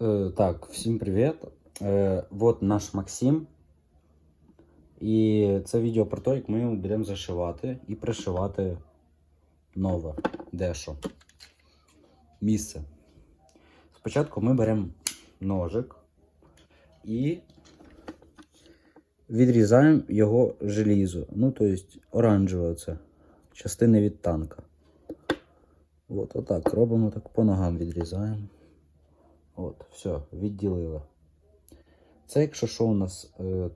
Э, так, всім привіт. Е, вот наш Максим. І це відео про те, як ми йому будемо зашивати і пришивати нове дещо. Місце. Спочатку ми беремо ножик і відрізаємо його желізо. Ну, тобто оранжеве це. Частини від танка. От, отак. Робимо так по ногам відрізаємо. От, все, відділили. Це, якщо що, у нас е,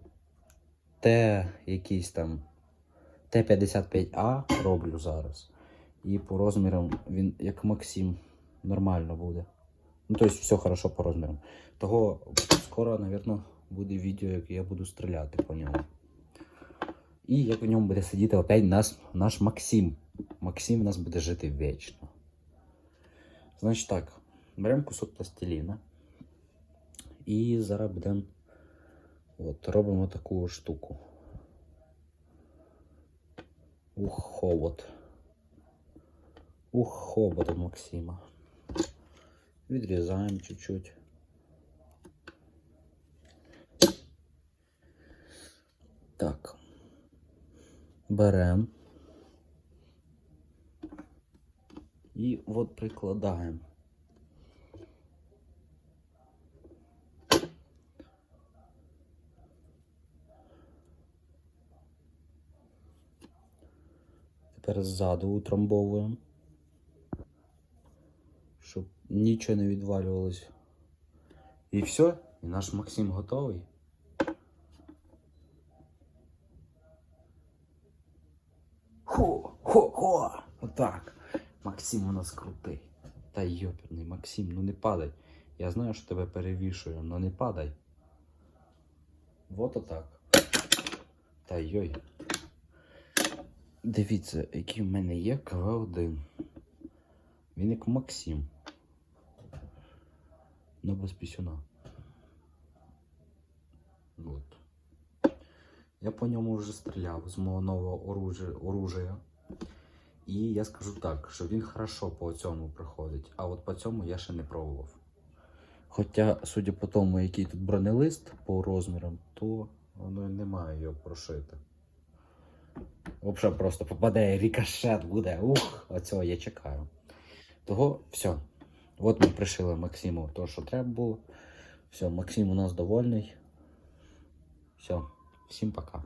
Т якийсь там Т-55А роблю зараз. І по розмірам він як Максим нормально буде. Ну, тобто все хорошо по розмірам. Того скоро, мабуть, буде відео, як я буду стріляти по ньому. І як в ньому буде сидіти опять наш, наш Максим. Максим у нас буде жити вічно. Значить так, беремо кусок пластиліна. І зараз будемо от, робимо таку штуку. Ух, хобот. Ух, хобот Максима. Відрізаємо чуть-чуть. Так. Беремо. І от прикладаємо. Тепер ззаду утрамбовуємо, щоб нічого не відвалювалось. І все, і наш Максим готовий. Хо, хо, хо! Отак. Максим у нас крутий. Та йоперний, Максим, ну не падай. Я знаю, що тебе перевішую, але не падай. Вот отак. Та йой. Дивіться, який в мене є КВ-1. Він як Максим. Ну без пісюна. От. Я по ньому вже стріляв з мого нового оружия. І я скажу так, що він хорошо по цьому проходить, а от по цьому я ще не пробував. Хоча, судя по тому, який тут бронелист по розмірам, то воно не має його прошити. Взагалі просто попаде рікошет буде. Ух, оцього я чекаю. Того все. От ми пришили Максиму то, що треба було. Все, Максим у нас довольний. Все, всім пока.